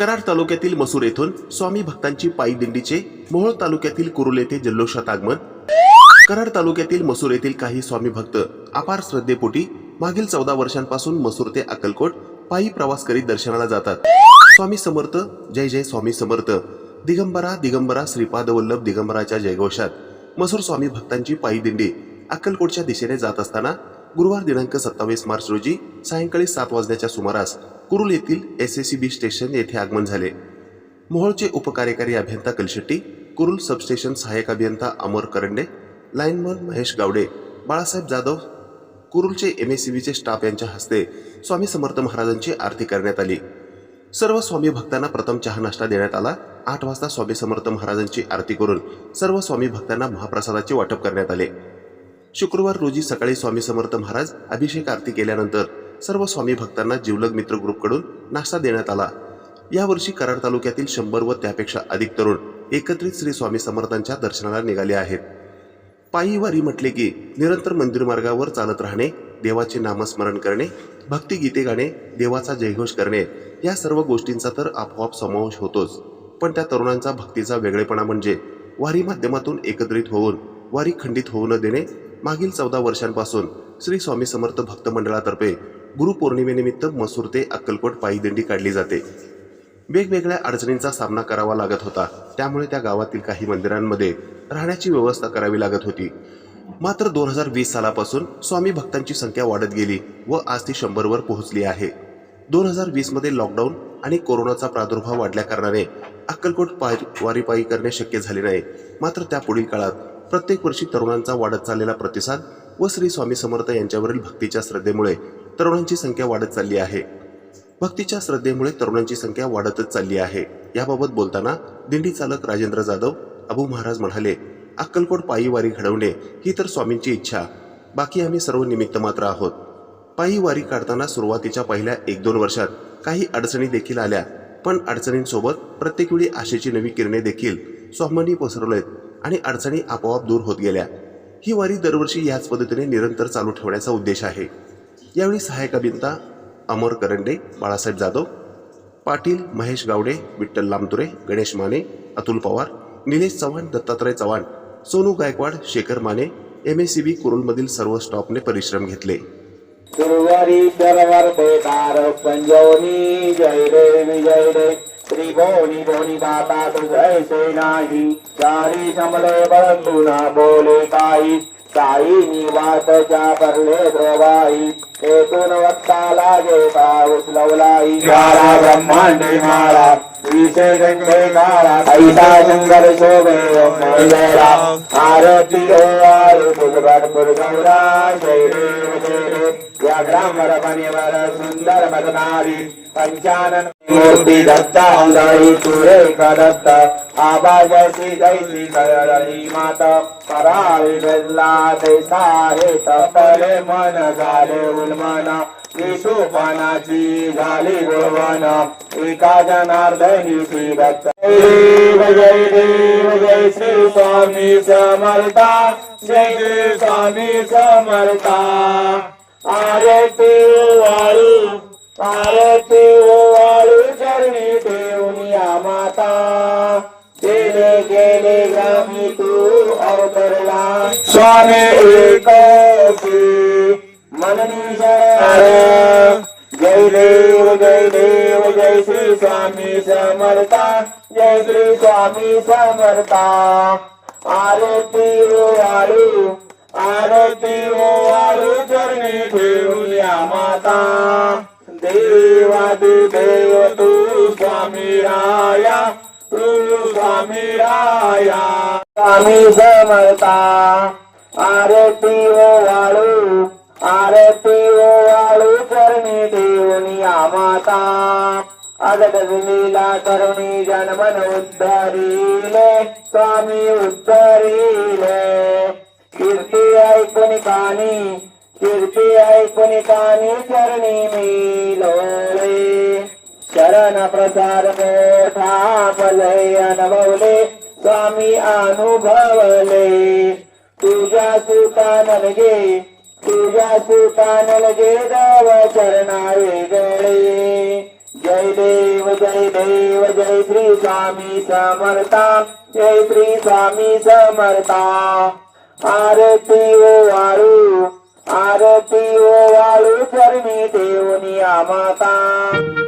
कराड तालुक्यातील मसूर येथून स्वामी भक्तांची पायी दिंडीचे मोहोळ तालुक्यातील कुरुल येथे जल्लोषात आगमन. कराड तालुक्यातील मसूर येथील काही स्वामी भक्त अपार श्रद्धेपोटी मागील चौदा वर्षांपासून मसूर ते अक्कलकोट पायी प्रवास करीत दर्शनाला जातात. स्वामी समर्थ जय जय स्वामी समर्थ. दिगंबरा दिगंबरा श्रीपाद वल्लभ दिगंबराच्या जयघोषात मसूर स्वामी भक्तांची पायी दिंडी अक्कलकोटच्या दिशेने जात असताना गुरुवार दिनांक सत्तावीस मार्च रोजी सायंकाळी सात वाजण्याच्या सुमारास कुरुल येथील S S C B station येथे आगमन झाले. मोहोळचे उपकार्यकारी अभियंता कलशेट्टी कुरुल सबस्टेशन सहाय्यक अभियंता अमर करंडे लाईनमन महेश गावडे बाळासाहेब जाधव कुरुलचे एम एस सी बीचे स्टाफ यांच्या हस्ते स्वामी समर्थ महाराजांची आरती करण्यात आली. सर्व स्वामी भक्तांना प्रथम चहा नाश्ता देण्यात आला. आठ वाजता स्वामी समर्थ महाराजांची आरती करून सर्व स्वामी भक्तांना महाप्रसादाचे वाटप करण्यात आले. शुक्रवार रोजी सकाळी स्वामी समर्थ महाराज अभिषेक आरती केल्यानंतर सर्व स्वामी भक्तांना जिवलग मित्र ग्रुपकडून नाश्ता देण्यात आला. यावर्षी कराड तालुक्यातील शंभर व त्यापेक्षा अधिक तरुण एकत्रित श्री स्वामी समर्थांच्या दर्शनाला निघाले आहेत. पायी वारी म्हटले की निरंतर मंदिर मार्गावर चालत राहणे देवाचे नामस्मरण करणे भक्तिगीते गाणे देवाचा जयघोष करणे या सर्व गोष्टींचा तर आपोआप समावेश होतोच. पण त्या तरुणांचा भक्तीचा वेगळेपणा म्हणजे वारी माध्यमातून एकत्रित होऊन वारी खंडित होऊ न देणे मागील चौदा वर्षांपासून श्री स्वामी समर्थ भक्त मंडळातर्फे गुरुपौर्णिमेनिमित्त मसूर ते अक्कलकोट पायी दिंडी काढली जाते. वेगवेगळ्या अडचणींचा सामना करावा लागत होता. त्यामुळे त्या गावातील काही मंदिरांमध्ये राहण्याची व्यवस्था करावी लागत होती. मात्र दोन हजार वीस सालापासून स्वामी भक्तांची संख्या वाढत गेली व आज ती शंभरवर पोहोचली आहे. दोन हजार वीसमध्ये लॉकडाऊन आणि कोरोनाचा प्रादुर्भाव वाढल्या कारणाने अक्कलकोट पाय वारीपायी करणे शक्य झाले नाही. मात्र त्या पुढील काळात प्रत्येक वर्षी तरुणांचा वाढत चाललेला प्रतिसाद व श्री स्वामी समर्थ यांच्यावरील भक्तीच्या श्रद्धेमुळे तरुणांची संख्या वाढत चालली आहे. भक्तीच्या श्रद्धेमुळे तरुणांची संख्या वाढतच चालली आहे. याबाबत बोलताना दिंडी चालक राजेंद्र जाधव अबू महाराज म्हणाले अक्कलकोट पायी वारी घडवणे ही तर स्वामींची इच्छा. बाकी आम्ही सर्व निमित्त मात्र आहोत. पायी वारी काढताना सुरुवातीच्या पहिल्या एक दोन वर्षात काही अडचणी देखील आल्या. पण अडचणींसोबत प्रत्येक वेळी आशेची नवी किरणे देखील स्वामींनी पसरवलेत आणि अडचणी आपोआप दूर होत गेल्या. ही वारी दरवर्षी याच पद्धतीने निरंतर चालू ठेवण्याचा उद्देश आहे. यावेळी सहायक अभियंता Amar Karande Balasaheb Jadhav Patil Mahesh Gawade Vitthal Lamture Ganesh Mane Atul Pawar Nilesh Chavan Dattatray Chavan Sonu Gaikwad Shekhar Mane M S C B कुरुलमधील सर्व स्टॉपने परिश्रम घेतले. गुरुवारी शरवर बेकार पंजवनी जय रे विजय रे. त्रिभुवनी भोनी दाता तुझ से नाही. चारी समले बंधुना बोले काही साई निवासच्या परले द्रवाई हेतून वक्ता लागे पाऊस लवलाई गाळा ब्रह्मांडी माळा विषय गंगे काळा ऐसा शंकर शोभे आरती हो आरती तुझगणपूर गौरा जय देव जय देव या ग्रामर सुंदर मदनारी पंचानन मूर्ती दत्ता अंगाई सुरेख दत्त आबाजशी जैसी करळी माता पराळी बेल्ला देसा हे तपले मन झाले उन्मन विशोपनाची झाली गोवन एका जनार्दनी श्री दत्त जय देव जय देव जय श्री स्वामी समर्था जय श्री स्वामी समर्था। आरती वाळू आरती वाळू चरणी देऊनिया माता. गेले गेले ग्रामी तू अवतरला. स्वामी मननी शरण. जय देव जय देव जय श्री स्वामी समर्था जय श्री स्वामी समर्था. आरती वाळू आरती वाळू चरणी ठेवूया माता. देवादी देव तू स्वामी राया तू स्वामी राया. स्वामी समर्था. आरती वाळू आरती वाळू चरणी ठेवूया माता. अगद करुणी जन्मन उद्धरीले स्वामी उद्धरीले. कीर्ती ऐकून कानी कीर्ती ऐकून कानी चरणी मी लोळे शरण प्रसार मोठा फलय अनुभवले स्वामी अनुभवले. तुझ्या सुता नलगे तुझ्या सुता नलगे देव चरणा वेगळे जय देव जय देव जय श्री स्वामी समर्था जय श्री स्वामी समर्था. आरती ओ वाळू आरती ओ वाळू चरणी देवनी माता.